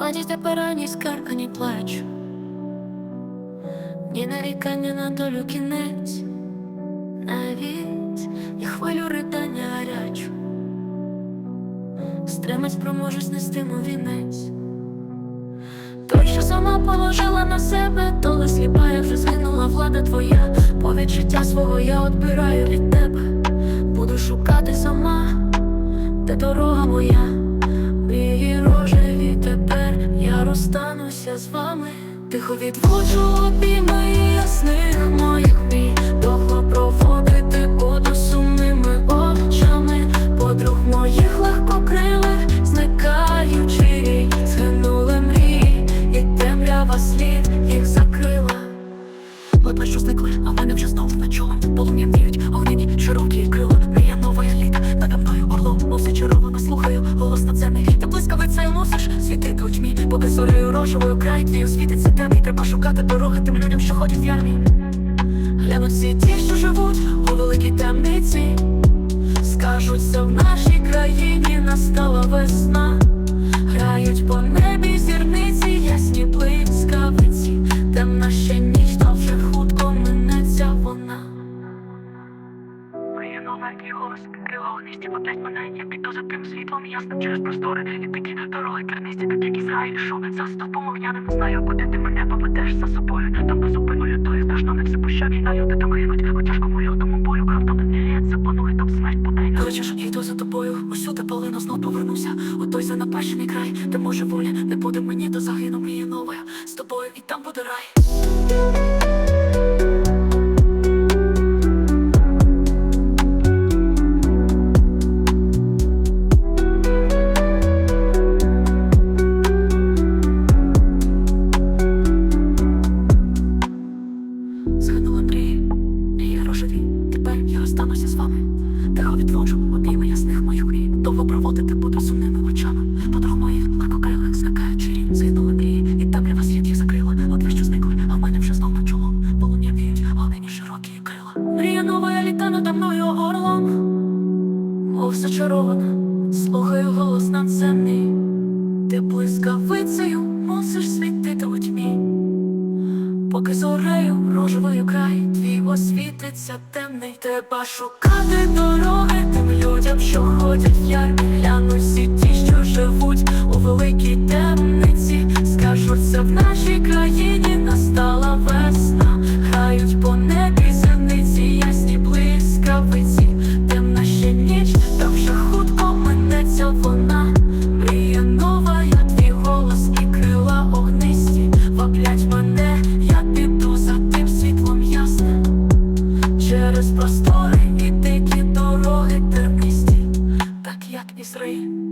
Ладіть тепер ані скарка, ні плач, ні нарікання на долю кінець, навіть і хвилю ридання гарячу, стримать спроможеш нести мов вінець. Той, що сама положила на себе, доля сліпа, як вже згинула влада твоя, по відчуття свого я відбираю від тебе, буду шукати сама, де дорога моя, я з вами, тихо відводжу обійми ясних моїх Поки зорею рожевою край твій освітиться темний. Треба шукати дороги тим людям, що ходять в ярмі Глянуть всі ті, що живуть у великій темниці. Скажуться в нашій країні настала весна тим світлом ясним через простори. І такі дороги тернисті, так як Ізраїль. Ішов За стовпом огняним знаю, куди ти мене поведеш за собою. Там по зупиною тою страшно не все пуща. Війнаю, де там гинуть У тяжкому лютому бою, там не лється, планує там смерть буде. Хочеш, я йду за тобою, усюди полину знов повернуся. У той занапащений край, де може воля не буде мені, то загину мрія нова З тобою і там буде рай Проводити буду сумними очами. Подруг моїх легкокрилих скакаючи рік. Згинули мрії, і темрява світ їх закрила. От що зникли, а в мене вже знов на чоло. Полум'я віють, огнені широкі крила. Мрія нова, я літа надо мною орлом. Мов зачарована, слухаю голос надземний. Ти блискавицею мусиш світити у тьмі. Поки зорею рожевою край твій освітиться темний, треба шукати дороги тим людям, нашій країні настала весна, грають по небі зениці, ясні блискавиці, темна ще ніч, та вже хутко минеться вона. Мрія нова, я твій голос і крила огнисті. Ваблять мене, я піду за тим світлом ясним. Через простори і дикі дороги тернисті. Так як Ізраїль